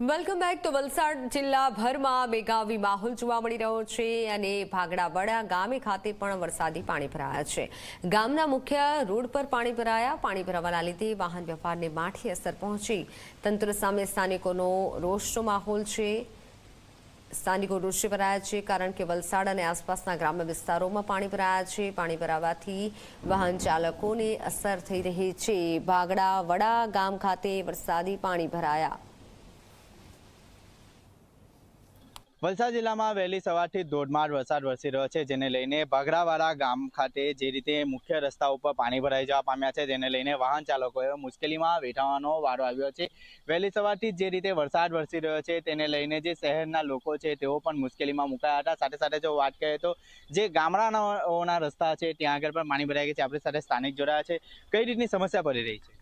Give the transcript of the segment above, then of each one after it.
Welcome back તો વલસાડ જિલ્લાભરમાં મેઘાવી માહોલ જોવા મળી રહ્યો છે અને ભાગડાવાડા ગામે ખાતે પણ વરસાદી પાણી ભરાયા છે. ગામના મુખ્ય રોડ પર પાણી ભરાયા. પાણી ભરાવાના લીધે વાહન વ્યવહારને માઠી અસર પહોંચી. તંત્ર સામે સ્થાનિકોનો રોષનો માહોલ છે. સ્થાનિકો રોષે ભરાયા છે કારણ કે વલસાડ અને આસપાસના ગ્રામ્ય વિસ્તારોમાં પાણી ભરાયા છે. પાણી ભરાવાથી વાહન ચાલકોને અસર થઈ રહી છે. ભાગડા વડા ગામ ખાતે વરસાદી પાણી ભરાયા. વલસાડ જિલ્લામાં વહેલી સવારથી ધોધમાર વરસાદ વરસી રહ્યો છે, જેને લઈને ભાગરાવાળા ગામ ખાતે જે રીતે મુખ્ય રસ્તા ઉપર પાણી ભરાઈ જવા પામ્યા છે, જેને લઈને વાહન ચાલકોએ મુશ્કેલીમાં વેઠવાનો વારો આવ્યો છે. વહેલી સવારથી જ રીતે વરસાદ વરસી રહ્યો છે, તેને લઈને જે શહેરના લોકો છે, તેઓ પણ મુશ્કેલીમાં મુકાયા હતા. સાથે સાથે જો વાત કરીએ તો જે ગામડાઓના રસ્તા છે, ત્યાં આગળ પણ પાણી ભરાઈ ગયા છે, આપણી સાથે સ્થાનિક જોડાયા છે. કઈ રીતની સમસ્યા પડી રહી છે?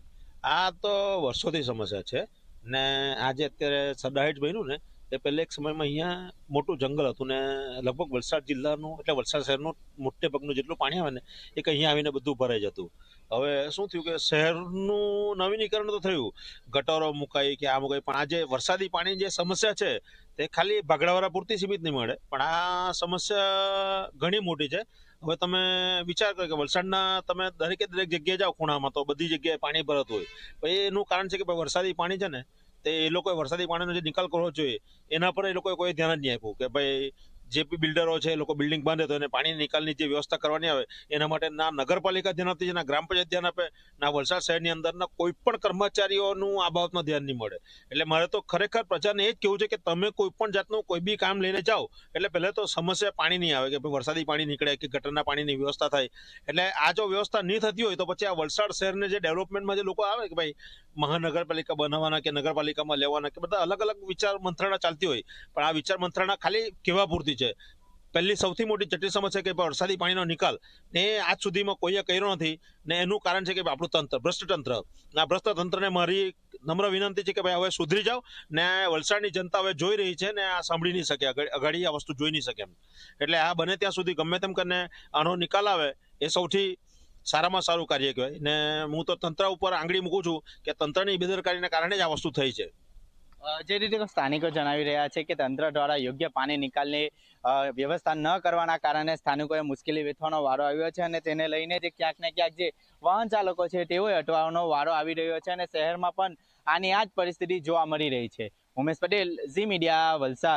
આ તો વર્ષોથી સમસ્યા છે ને આજે અત્યારે સદાહિટ બન્યું ને એ પહેલે એક સમયમાં અહીંયા મોટું જંગલ હતું ને લગભગ વલસાડ જિલ્લાનું, એટલે વલસાડ શહેરનું મોટે ભાગનું જેટલું પાણી આવે ને એ અહીંયા આવીને બધું ભરાઈ જતું. હવે શું થયું કે શહેરનું નવીનીકરણ તો થયું. ગટરો મુકાઈ કે આ મુકાઈ, પણ આ જે વરસાદી પાણી જે સમસ્યા છે, તે ખાલી ભાગડાવાળા પૂરતી સીમિત નહીં મળે. પણ આ સમસ્યા ઘણી મોટી છે. હવે તમે વિચાર કરો કે વલસાડના તમે દરેકે દરેક જગ્યાએ જાઓ ખૂણામાં, તો બધી જગ્યાએ પાણી ભરાતું હોય. પણ એનું કારણ છે કે વરસાદી પાણી છે ને તે એ લોકોએ વરસાદી પાણીનો જે નિકાલ કરવો જોઈએ, એના પર એ લોકોએ કોઈ ધ્યાન જ નહીં આપ્યું કે ભાઈ જે બિલ્ડરો છે, એ લોકો બિલ્ડિંગ બાંધે તો એને પાણી નિકાલની જે વ્યવસ્થા કરવાની આવે, એના માટે ના નગરપાલિકા ધ્યાન આપતી છે ના ગ્રામ પંચાયત ધ્યાન આપે, ના વલસાડ શહેરની અંદરના કોઈ પણ કર્મચારીઓનું આ બાબતમાં ધ્યાન નહીં મળે. એટલે મારે તો ખરેખર પ્રજાને એ જ કહેવું છે કે તમે કોઈ પણ જાતનું કોઈ બી કામ લઈને જાઓ, એટલે પહેલાં તો સમસ્યા પાણી નહીં આવે, કે ભાઈ વરસાદી પાણી નીકળે કે ગટરના પાણીની વ્યવસ્થા થાય. એટલે આ જો વ્યવસ્થા નહીં થતી હોય તો પછી આ વલસાડ શહેરને જે ડેવલપમેન્ટમાં જે લોકો આવે કે ભાઈ મહાનગરપાલિકા બનાવવાના કે નગરપાલિકામાં લેવાના કે બધા અલગ અલગ વિચાર મંત્રણા ચાલતી હોય, પણ આ વિચાર મંત્રણા ખાલી કેવા પૂરતી છે? પહેલી સૌથી મોટી જટિલ સમસ્યા કે વરસાદી પાણીનો નિકાલ ને આજ સુધીમાં કોઈએ કર્યો નથી ને એનું કારણ છે કે આપણું તંત્ર ભ્રષ્ટ તંત્ર આ ભ્રષ્ટ તંત્રને મારી નમ્ર વિનંતી છે કે ભાઈ હવે સુધરી જાઓ ને વલસાડની જનતા હવે જોઈ રહી છે ને આ સાંભળી નહીં શકે આગળ આ વસ્તુ જોઈ નહીં શકે એમ. એટલે આ બને ત્યાં સુધી ગમે તેમ કરીને આનો નિકાલ આવે એ સૌથી સારામાં સારું કાર્ય કહેવાય. ને હું તો તંત્ર ઉપર આંગળી મૂકું છું કે તંત્રની બેદરકારીના કારણે જ આ વસ્તુ થઈ છે. જે રીતે સ્થાનિકો જણાવી રહ્યા છે કે તંત્ર દ્વારા યોગ્ય પાણી નિકાલની વ્યવસ્થા ન કરવાના કારણે સ્થાનિકોએ મુશ્કેલી વેઠવાનો વારો આવ્યો છે અને તેને લઈને જે ક્યાંક ને ક્યાંક જે વાહન ચાલકો છે તેઓએ અટવાનો વારો આવી રહ્યો છે અને શહેરમાં પણ આની આ જ પરિસ્થિતિ જોવા મળી રહી છે. Umesh Patel, Zee media, Valsad.